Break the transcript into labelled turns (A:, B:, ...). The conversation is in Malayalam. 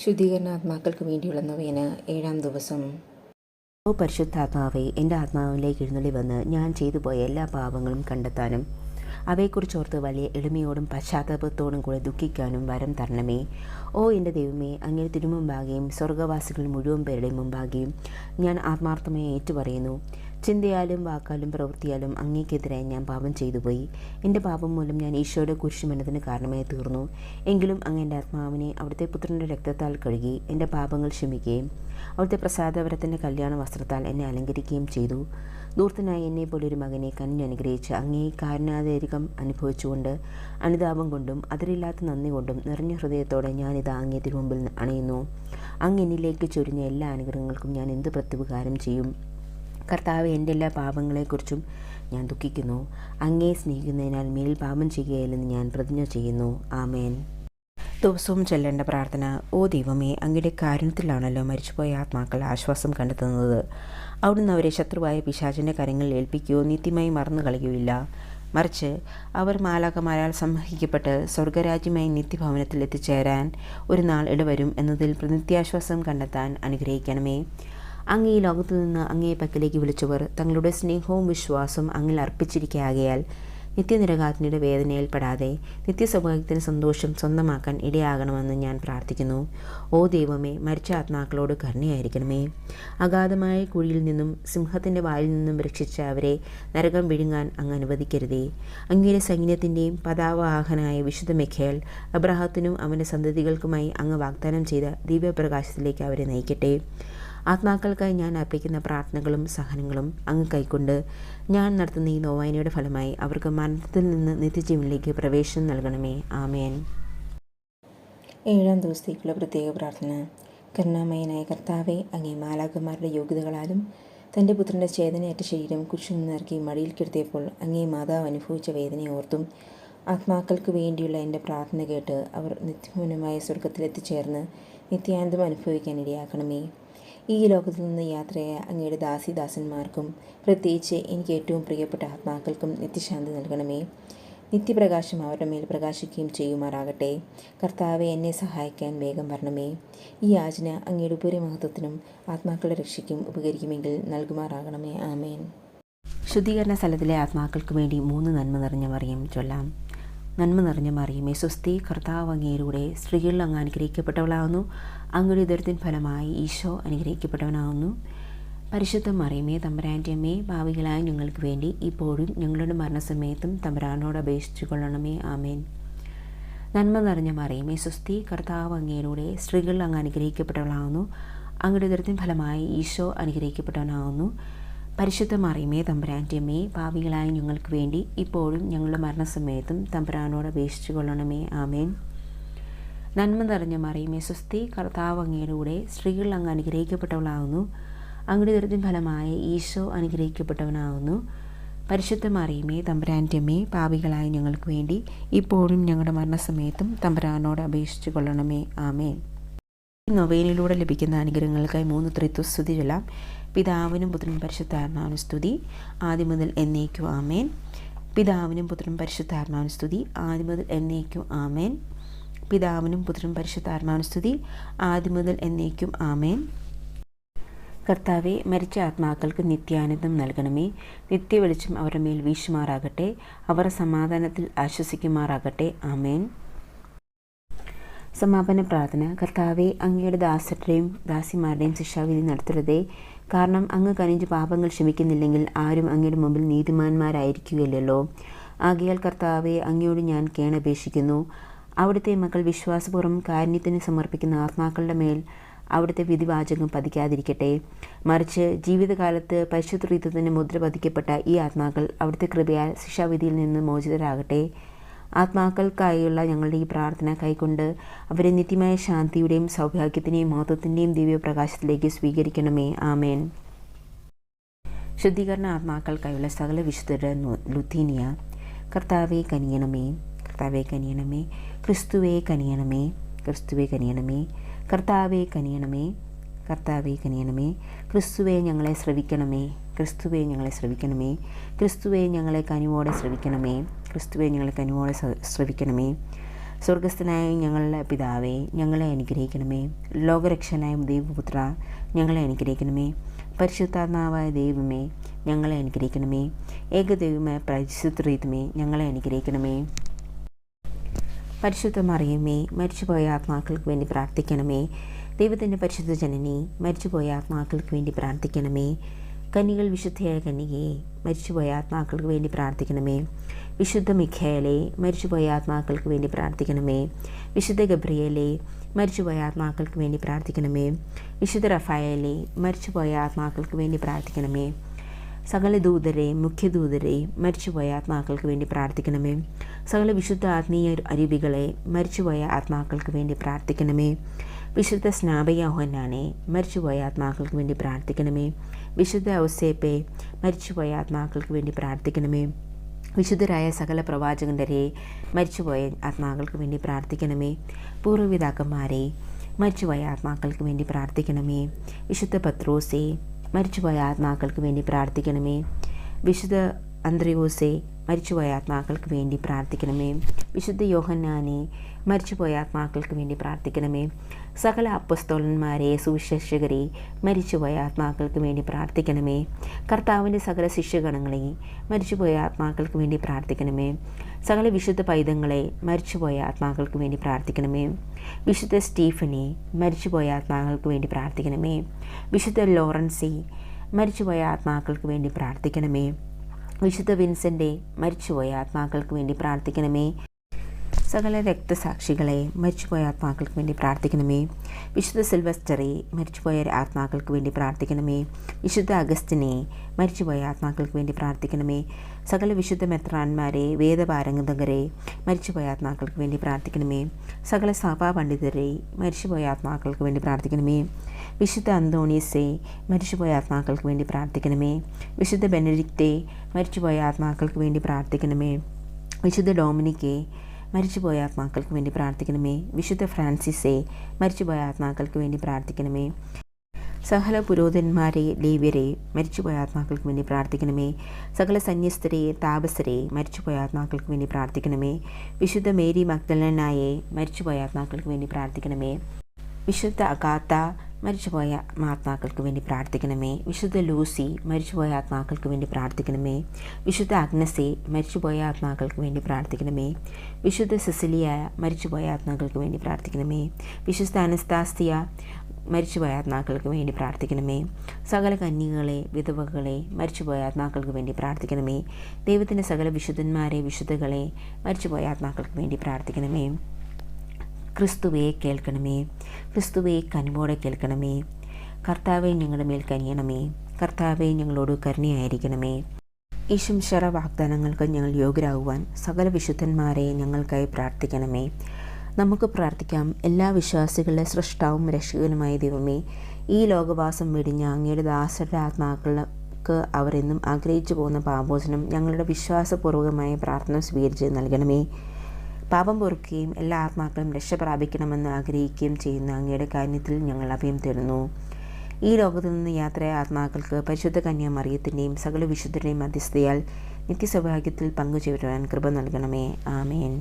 A: ശുദ്ധീകരണ ആത്മാക്കൾക്ക് വേണ്ടിയുള്ള നൊവേന ഏഴാം ദിവസം.
B: ഓ പരിശുദ്ധാത്മാവെ എന്റെ ആത്മാവിലേക്ക് എഴുന്നള്ളി വന്ന് ഞാൻ ചെയ്തു പോയ എല്ലാ പാപങ്ങളും കണ്ടെത്താനും അവയെക്കുറിച്ചോർത്ത് വലിയ എളിമയോടും പശ്ചാത്താപത്തോടും കൂടെ ദുഃഖിക്കാനും വരം തരണമേ. ഓ എന്റെ ദൈവമേ അങ്ങനെ തിരുമുമ്പാകെയും സ്വർഗവാസികൾ മുഴുവൻ പേരുടെയും മുമ്പാകെയും ഞാൻ ആത്മാർത്ഥമായി ഏറ്റുപറയുന്നു. ചിന്തയാലും വാക്കാലും പ്രവൃത്തിയാലും അങ്ങേക്കെതിരായി ഞാൻ പാപം ചെയ്തുപോയി എന്റെ പാപം മൂലം ഞാൻ ഈശോയുടെ കുരിശുമരണത്തിന് കാരണമായി തീർന്നു. എങ്കിലും അങ്ങ് എന്റെ ആത്മാവിനെ അവിടുത്തെ പുത്രന്റെ രക്തത്താൽ കഴുകി എന്റെ പാപങ്ങൾ ക്ഷമിക്കുകയും അവിടുത്തെ പ്രസാദപരത്തിന്റെ കല്യാണ വസ്ത്രത്താൽ എന്നെ അലങ്കരിക്കുകയും ചെയ്തു. ദൂർത്തനായി എന്നെ പോലൊരു മകനെ കനിഞ്ഞ് അനുഗ്രഹിച്ച് അങ്ങേ കാരുണ്യാതിരികം അനുഭവിച്ചുകൊണ്ട് അനുതാപം കൊണ്ടും അതിരില്ലാത്ത നന്ദി കൊണ്ടും നിറഞ്ഞ ഹൃദയത്തോടെ ഞാനിത് അങ്ങേ തിരുമുമ്പിൽ അണയുന്നു. അങ്ങ് ചൊരിഞ്ഞ എല്ലാ അനുഗ്രഹങ്ങൾക്കും ഞാൻ എന്ത് പ്രത്യുപകാരം ചെയ്യും? കർത്താവ് എന്റെ എല്ലാ പാപങ്ങളെക്കുറിച്ചും ഞാൻ ദുഃഖിക്കുന്നു. അങ്ങേ സ്നേഹിക്കുന്നതിനാൽ മേൽ പാപം ചെയ്യുകയില്ലെന്ന് ഞാൻ പ്രതിജ്ഞ ചെയ്യുന്നു. ആമേൻ. ദിവസവും ചെല്ലേണ്ട പ്രാർത്ഥന. ഓ ദൈവമേ അങ്ങയുടെ കാരുണ്യത്തിലാണല്ലോ മരിച്ചുപോയ ആത്മാക്കൾ ആശ്വാസം കണ്ടെത്തുന്നത്. അവിടുന്ന് അവരെ ശത്രുവായ പിശാചിന്റെ കരങ്ങളിൽ ഏൽപ്പിക്കുകയോ നിത്യമായി മറന്നു കളയുകയില്ല മറിച്ച് അവർ മാലാകമാരാൽ സംഹിക്കപ്പെട്ട് സ്വർഗരാജ്യമായി നിത്യഭവനത്തിൽ എത്തിച്ചേരാൻ ഒരു നാൾ ഇടവരും എന്നതിൽ നിത്യാശ്വാസം കണ്ടെത്താൻ അനുഗ്രഹിക്കണമേ. അങ്ങ് ഈ ലോകത്തു നിന്ന് അങ്ങേ പക്കലേക്ക് വിളിച്ചവർ തങ്ങളുടെ സ്നേഹവും വിശ്വാസവും അങ്ങിൽ അർപ്പിച്ചിരിക്കാകയാൽ നിത്യനിരകാത്മയുടെ വേദനയിൽ പെടാതെ നിത്യസ്വഭാവത്തിന് സന്തോഷം സ്വന്തമാക്കാൻ ഇടയാകണമെന്ന് ഞാൻ പ്രാർത്ഥിക്കുന്നു. ഓ ദൈവമേ മരിച്ച ആത്മാക്കളോട് കരുണയായിരിക്കണമേ. അഗാധമായ കുഴിയിൽ നിന്നും സിംഹത്തിന്റെ വായിൽ നിന്നും രക്ഷിച്ച അവരെ നരകം വിഴുങ്ങാൻ അങ്ങ് അനുവദിക്കരുതേ. അങ്ങയുടെ സൈന്യത്തിന്റെയും പതാവാഹനായ വിശുദ്ധ മെഖേൽ അബ്രഹത്തിനും അവന്റെ സന്തതികൾക്കുമായി അങ്ങ് വാഗ്ദാനം ചെയ്ത ദിവ്യപ്രകാശത്തിലേക്ക് അവരെ നയിക്കട്ടെ. ആത്മാക്കൾക്കായി ഞാൻ അർപ്പിക്കുന്ന പ്രാർത്ഥനകളും സഹനങ്ങളും അങ്ങ് കൈക്കൊണ്ട് ഞാൻ നടത്തുന്ന ഈ നോവായനയുടെ ഫലമായി അവർക്ക് മരണത്തിൽ നിന്ന് നിത്യജീവനിലേക്ക് പ്രവേശനം നൽകണമേ. ആമേൻ.
A: ഏഴാം ദിവസത്തേക്കുള്ള പ്രത്യേക പ്രാർത്ഥന. കരുണാമയനായ കർത്താവെ അങ്ങേ മാലാകന്മാരുടെ യോഗ്യതകളാലും തന്റെ പുത്രന്റെ ചേതനയേറ്റ ശരീരം കുശിൽ നിന്നിറക്കി മടിയിൽ കിടത്തിയപ്പോൾ അങ്ങേ മാതാവ് അനുഭവിച്ച വേദനയെ ഓർത്തും ആത്മാക്കൾക്ക് വേണ്ടിയുള്ള എന്റെ പ്രാർത്ഥന കേട്ട് അവർ നിത്യമൂനമായ സ്വർഗത്തിലെത്തിച്ചേർന്ന് നിത്യാനന്ദം അനുഭവിക്കാൻ ഇടയാക്കണമേ. ഈ ലോകത്തിൽ നിന്ന് യാത്രയായ അങ്ങയുടെ ദാസിദാസന്മാർക്കും പ്രത്യേകിച്ച് എനിക്ക് ഏറ്റവും പ്രിയപ്പെട്ട ആത്മാക്കൾക്കും നിത്യശാന്തി നൽകണമേ. നിത്യപ്രകാശം അവരുടെ മേൽ പ്രകാശിക്കുകയും ചെയ്യുമാറാകട്ടെ. കർത്താവെ എന്നെ സഹായിക്കാൻ വേഗം വരണമേ. ഈ യാചന അങ്ങയുടെ ഉപരിമഹത്വത്തിനും ആത്മാക്കളുടെ രക്ഷയ്ക്കും ഉപകരിക്കുമെങ്കിൽ നൽകുമാറാകണമേ. ആമേൻ.
B: ശുദ്ധീകരണ സ്ഥലത്തിലെ ആത്മാക്കൾക്ക് വേണ്ടി മൂന്ന് നന്മ നിറഞ്ഞ മറിയം ചൊല്ലാം. നന്മ നിറഞ്ഞ മറിയമേ സ്വസ്തി കർത്താവ് അങ്ങയിലൂടെ സ്ത്രീകളിൽ അങ്ങ് അനുഗ്രഹിക്കപ്പെട്ടവളാകുന്നു അങ്ങയുടെ ഇതരത്തിൻ ഫലമായി ഈശോ അനുഗ്രഹിക്കപ്പെട്ടവനാകുന്നു പരിശുദ്ധ മറിയമേ തമ്പരാന്റെ അമ്മേ ഭാവികളായ ഞങ്ങൾക്ക് വേണ്ടി ഇപ്പോഴും ഞങ്ങളുടെ മരണസമയത്തും തമ്പരാനോട് അപേക്ഷിച്ചു കൊള്ളണമേ ആമേൻ. നന്മ നിറഞ്ഞ മറിയമേ സ്വസ്തി കർത്താവ് അങ്ങയിലൂടെ സ്ത്രീകളിൽ അങ്ങ് അനുഗ്രഹിക്കപ്പെട്ടവളാകുന്നു അങ്ങയുടെ ഇതരത്തിൻ ഫലമായി ഈശോ അനുഗ്രഹിക്കപ്പെട്ടവനാകുന്നു പരിശുദ്ധ മറിയമേ തമ്പുരാന്റെ മേ ഭാവികളായ ഞങ്ങൾക്ക് വേണ്ടി ഇപ്പോഴും ഞങ്ങളുടെ മരണസമയത്തും തമ്പുരാനോട് അപേക്ഷിച്ചു കൊള്ളണമേ. ആമേൻ. നന്മ നിറഞ്ഞ മറിയമേ സ്വസ്തി കർത്താവ് അങ്ങയുടെ കൂടെ സ്ത്രീകൾ അങ്ങ് അനുഗ്രഹിക്കപ്പെട്ടവളാകുന്നു അങ്ങയുടെ ദുരിതം ഫലമായ ഈശോ അനുഗ്രഹിക്കപ്പെട്ടവനാകുന്നു പരിശുദ്ധ മറിയമേ തമ്പുരാന്റെ മേ പാപികളായ ഞങ്ങൾക്ക് വേണ്ടി ഇപ്പോഴും ഞങ്ങളുടെ മരണസമയത്തും തമ്പുരാനോട് അപേക്ഷിച്ചു കൊള്ളണമേ. ആമേൻ. ഈ നൊവേനയിലൂടെ ലഭിക്കുന്ന അനുഗ്രഹങ്ങൾക്കായി മൂന്ന് ത്രിത്വസ്തുതി ചൊല്ലാം പിതാവിനും പുത്രനും പരിശുദ്ധാത്മാവിനും സ്തുതി. ആദ്യം മുതൽ എന്നേക്കും ആമേൻ. പിതാവിനും പുത്രനും പരിശുദ്ധാത്മാവിനും സ്തുതി. ആദ്യം മുതൽ എന്നേക്കും ആമേൻ. പിതാവിനും പുത്രനും പരിശുദ്ധാത്മാവിനും സ്തുതി. ആദ്യം മുതൽ എന്നേക്കും ആമേൻ. കർത്താവെ മരിച്ച ആത്മാക്കൾക്ക് നിത്യാനന്ദം നൽകണമേ. നിത്യവെളിച്ചം അവരുടെ മേൽ വീശുമാറാകട്ടെ. അവർ സമാധാനത്തിൽ ആശ്വസിക്കുമാറാകട്ടെ. ആമേൻ. സമാപന പ്രാർത്ഥന. കർത്താവെ അങ്ങയുടെ ദാസരുടെയും ദാസിമാരുടെയും ശിക്ഷാവിധി നടത്തരുതേ. കാരണം അങ്ങ് കനിഞ്ച് പാപങ്ങൾ ക്ഷമിക്കുന്നില്ലെങ്കിൽ ആരും അങ്ങയുടെ മുമ്പിൽ നീതിമാന്മാരായിരിക്കുകയില്ലല്ലോ. ആകയാൽ കർത്താവെ അങ്ങയോട് ഞാൻ കേണപേക്ഷിക്കുന്നു. അവിടുത്തെ മക്കൾ വിശ്വാസപൂർവം കാരുണ്യത്തിന് സമർപ്പിക്കുന്ന ആത്മാക്കളുടെ മേൽ അവിടുത്തെ വിധിവാചകം പതിക്കാതിരിക്കട്ടെ. മറിച്ച് ജീവിതകാലത്ത് പരിശുദ്ധത്വത്തിന് മുദ്ര പതിക്കപ്പെട്ട ഈ ആത്മാക്കൾ അവിടുത്തെ കൃപയാൽ ശിക്ഷാവിധിയിൽ നിന്ന് മോചിതരാകട്ടെ. ആത്മാക്കൾക്കായുള്ള ഞങ്ങളുടെ ഈ പ്രാർത്ഥന കൈക്കൊണ്ട് അവരെ നിത്യമായ ശാന്തിയുടെയും സൗഭാഗ്യത്തിന്റെയും മഹത്വത്തിന്റെയും ദിവ്യപ്രകാശത്തിലേക്ക് സ്വീകരിക്കണമേ. ആമേൻ. ശുദ്ധീകരണ ആത്മാക്കൾക്കായുള്ള സകല വിശുദ്ധരുടെ ലുത്തീനിയ കർത്താവെ കനിയണമേ കർത്താവെ കനിയണമേ ക്രിസ്തുവെ കനിയണമേ ക്രിസ്തുവെ കനിയണമേ കർത്താവെ കനിയണമേ കർത്താവെ കനിയണമേ ക്രിസ്തുവെ ഞങ്ങളെ ശ്രവിക്കണമേ ക്രിസ്തുവെ ഞങ്ങളെ ശ്രവിക്കണമേ ക്രിസ്തുവെ ഞങ്ങളെ കനിവോടെ ശ്രവിക്കണമേ. ക്രിസ്തുവെ ഞങ്ങളെ കനിവോടെ ശ്രവിക്കണമേ. സ്വർഗസ്ഥനായ ഞങ്ങളുടെ പിതാവേ ഞങ്ങളെ അനുഗ്രഹിക്കണമേ. ലോകരക്ഷനായ ദൈവപുത്ര ഞങ്ങളെ അനുഗ്രഹിക്കണമേ. പരിശുദ്ധാത്മാവായ ദൈവമേ ഞങ്ങളെ അനുഗ്രഹിക്കണമേ. ഏകദൈവമായ പരിശുദ്ധമേ ഞങ്ങളെ അനുഗ്രഹിക്കണമേ. പരിശുദ്ധ മറിയമേ മരിച്ചുപോയ ആത്മാക്കൾക്ക് വേണ്ടി പ്രാർത്ഥിക്കണമേ. ദൈവത്തിന്റെ പരിശുദ്ധ ജനനി മരിച്ചുപോയ ആത്മാക്കൾക്ക് വേണ്ടി പ്രാർത്ഥിക്കണമേ. കന്നികൾ വിശുദ്ധയായ കന്നികയെ മരിച്ചുപോയ ആത്മാക്കൾക്ക് വേണ്ടി പ്രാർത്ഥിക്കണമേ. വിശുദ്ധ മിഖേലെ മരിച്ചുപോയ ആത്മാക്കൾക്ക് വേണ്ടി പ്രാർത്ഥിക്കണമേ. വിശുദ്ധ ഗബ്രിയലെ മരിച്ചുപോയ ആത്മാക്കൾക്ക് വേണ്ടി പ്രാർത്ഥിക്കണമേ. വിശുദ്ധ റഫായലെ മരിച്ചുപോയ ആത്മാക്കൾക്ക് വേണ്ടി പ്രാർത്ഥിക്കണമേ. സകല ദൂതരെ മുഖ്യദൂതരെ മരിച്ചുപോയ ആത്മാക്കൾക്ക് വേണ്ടി പ്രാർത്ഥിക്കണമേ. സകല വിശുദ്ധ ആത്മീയ അരുവികളെ മരിച്ചുപോയ ആത്മാക്കൾക്ക് വേണ്ടി പ്രാർത്ഥിക്കണമേ. വിശുദ്ധ സ്നാപയോഹനാനെ മരിച്ചുപോയ ആത്മാക്കൾക്ക് വേണ്ടി പ്രാർത്ഥിക്കണമേ. വിശുദ്ധ ഔസേപ്പെ മരിച്ചുപോയ ആത്മാക്കൾക്ക് വേണ്ടി പ്രാർത്ഥിക്കണമേ. വിശുദ്ധരായ സകല പ്രവാചകന്മാരെ മരിച്ചുപോയ ആത്മാക്കൾക്ക് വേണ്ടി പ്രാർത്ഥിക്കണമേ. പൂർവപിതാക്കന്മാരെ മരിച്ചുപോയ ആത്മാക്കൾക്ക് വേണ്ടി പ്രാർത്ഥിക്കണമേ. വിശുദ്ധ പത്രോസെ മരിച്ചുപോയ ആത്മാക്കൾക്ക് വേണ്ടി പ്രാർത്ഥിക്കണമേ. വിശുദ്ധ അന്ത്രയോസെ മരിച്ചുപോയ ആത്മാക്കൾക്ക് വേണ്ടി പ്രാർത്ഥിക്കണമേ. വിശുദ്ധ യോഹന്നാനെ മരിച്ചുപോയ ആത്മാക്കൾക്ക് വേണ്ടി പ്രാർത്ഥിക്കണമേ. സകല അപ്പസ്തോലന്മാരെ സുവിശേഷകരെ മരിച്ചുപോയ ആത്മാക്കൾക്ക് വേണ്ടി പ്രാർത്ഥിക്കണമേ. കർത്താവിന്റെ സകല ശിഷ്യഗണങ്ങളെ മരിച്ചുപോയ ആത്മാക്കൾക്ക് വേണ്ടി പ്രാർത്ഥിക്കണമേ. സകല വിശുദ്ധ പൈതങ്ങളെ മരിച്ചുപോയ ആത്മാക്കൾക്ക് വേണ്ടി പ്രാർത്ഥിക്കണമേ. വിശുദ്ധ സ്റ്റീഫനെ മരിച്ചുപോയ ആത്മാക്കൾക്ക് വേണ്ടി പ്രാർത്ഥിക്കണമേ. വിശുദ്ധ ലോറൻസി മരിച്ചുപോയ ആത്മാക്കൾക്ക് വേണ്ടി പ്രാർത്ഥിക്കണമേ. വിശുദ്ധ വിൻസെന്റെ മരിച്ചുപോയ ആത്മാക്കൾക്ക് വേണ്ടി പ്രാർത്ഥിക്കണമേ. സകല രക്തസാക്ഷികളെ മരിച്ചുപോയ ആത്മാക്കൾക്ക് വേണ്ടി പ്രാർത്ഥിക്കണമേ. വിശുദ്ധ സിൽവസ്റ്ററെ മരിച്ചുപോയ ആത്മാക്കൾക്ക് വേണ്ടി പ്രാർത്ഥിക്കണമേ. വിശുദ്ധ അഗസ്റ്റിനെ മരിച്ചുപോയ ആത്മാക്കൾക്ക് വേണ്ടി പ്രാർത്ഥിക്കണമേ. സകല വിശുദ്ധ മെത്രാന്മാരെ വേദപാരംഗതകരെ മരിച്ചുപോയ ആത്മാക്കൾക്ക് വേണ്ടി പ്രാർത്ഥിക്കണമേ. സകല സഭാ പണ്ഡിതരെ മരിച്ചുപോയ ആത്മാക്കൾക്ക് വേണ്ടി പ്രാർത്ഥിക്കണമേ. വിശുദ്ധ അന്തോണീസെ മരിച്ചുപോയ ആത്മാക്കൾക്ക് വേണ്ടി പ്രാർത്ഥിക്കണമേ. വിശുദ്ധ ബെനഡിക്റ്റെ മരിച്ചുപോയ ആത്മാക്കൾക്ക് വേണ്ടി പ്രാർത്ഥിക്കണമേ. വിശുദ്ധ ഡോമിനിക്കെ മരിച്ചുപോയ ആത്മാക്കൾക്ക് വേണ്ടി പ്രാർത്ഥിക്കണമേ. വിശുദ്ധ ഫ്രാൻസിസെ മരിച്ചുപോയ ആത്മാക്കൾക്ക് വേണ്ടി പ്രാർത്ഥിക്കണമേ. സകല പുരോഹിതന്മാരെ ലേവ്യരെ മരിച്ചുപോയ ആത്മാക്കൾക്ക് വേണ്ടി പ്രാർത്ഥിക്കണമേ. സകല സന്യസ്തരെ താപസരെ മരിച്ചുപോയ ആത്മാക്കൾക്ക് വേണ്ടി പ്രാർത്ഥിക്കണമേ. വിശുദ്ധ മേരി മഗ്ദലനായെ മരിച്ചുപോയ ആത്മാക്കൾക്ക് വേണ്ടി പ്രാർത്ഥിക്കണമേ. വിശുദ്ധ അഗാത്ത മരിച്ചുപോയ ആത്മാക്കൾക്ക് വേണ്ടി പ്രാർത്ഥിക്കണമേ. വിശുദ്ധ ലൂസി മരിച്ചുപോയ ആത്മാക്കൾക്ക് വേണ്ടി പ്രാർത്ഥിക്കണമേ. വിശുദ്ധ അഗ്നസെ മരിച്ചുപോയ ആത്മാക്കൾക്ക് വേണ്ടി പ്രാർത്ഥിക്കണമേ. വിശുദ്ധ സിസിലിയ മരിച്ചുപോയ ആത്മാക്കൾക്ക് വേണ്ടി പ്രാർത്ഥിക്കണമേ. വിശുദ്ധ അനസ്താസ്തിയ മരിച്ചുപോയ ആത്മാക്കൾക്ക് വേണ്ടി പ്രാർത്ഥിക്കണമേ. സകല കന്യകളെ വിധവകളെ മരിച്ചുപോയ ആത്മാക്കൾക്ക് വേണ്ടി പ്രാർത്ഥിക്കണമേ. ദൈവത്തിന്റെ സകല വിശുദ്ധന്മാരെ വിശുദ്ധകളെ മരിച്ചുപോയ ആത്മാക്കൾക്ക് വേണ്ടി പ്രാർത്ഥിക്കണമേ. ക്രിസ്തുവെ കേൾക്കണമേ. ക്രിസ്തുവയെ കനിവോടെ കേൾക്കണമേ. കർത്താവെ ഞങ്ങളുടെ മേൽ കനിയണമേ. കർത്താവെ ഞങ്ങളോട് കരുണയായിരിക്കണമേ. ഈശംശറ വാഗ്ദാനങ്ങൾക്ക് ഞങ്ങൾ യോഗ്യരാകുവാൻ സകല വിശുദ്ധന്മാരെ ഞങ്ങൾക്കായി പ്രാർത്ഥിക്കണമേ. നമുക്ക് പ്രാർത്ഥിക്കാം. എല്ലാ വിശ്വാസികളുടെ സൃഷ്ടാവും രക്ഷകനുമായ ദൈവമേ ഈ ലോകവാസം വെടിഞ്ഞ അങ്ങയുടെ ദാസരുടെ ആത്മാക്കൾക്ക് അവരെന്നും ആഗ്രഹിച്ചു പോകുന്ന പാപോചനം ഞങ്ങളുടെ വിശ്വാസപൂർവകമായ പ്രാർത്ഥന സ്വീകരിച്ച് നൽകണമേ. പാപം പൊറുക്കുകയും എല്ലാ ആത്മാക്കളും രക്ഷ പ്രാപിക്കണമെന്ന് ആഗ്രഹിക്കുകയും ചെയ്യുന്ന അങ്ങയുടെ കാര്യത്തിൽ ഞങ്ങൾ അഭയം തരുന്നു ഈ ലോകത്തു നിന്ന് യാത്രയായ ആത്മാക്കൾക്ക് പരിശുദ്ധ കന്യാമറിയത്തിന്റെയും സകല വിശുദ്ധരുടെയും മധ്യസ്ഥയാൽ നിത്യസൗഭാഗ്യത്തിൽ പങ്കുചേരുവാൻ കൃപ നൽകണമേ. ആമേൻ.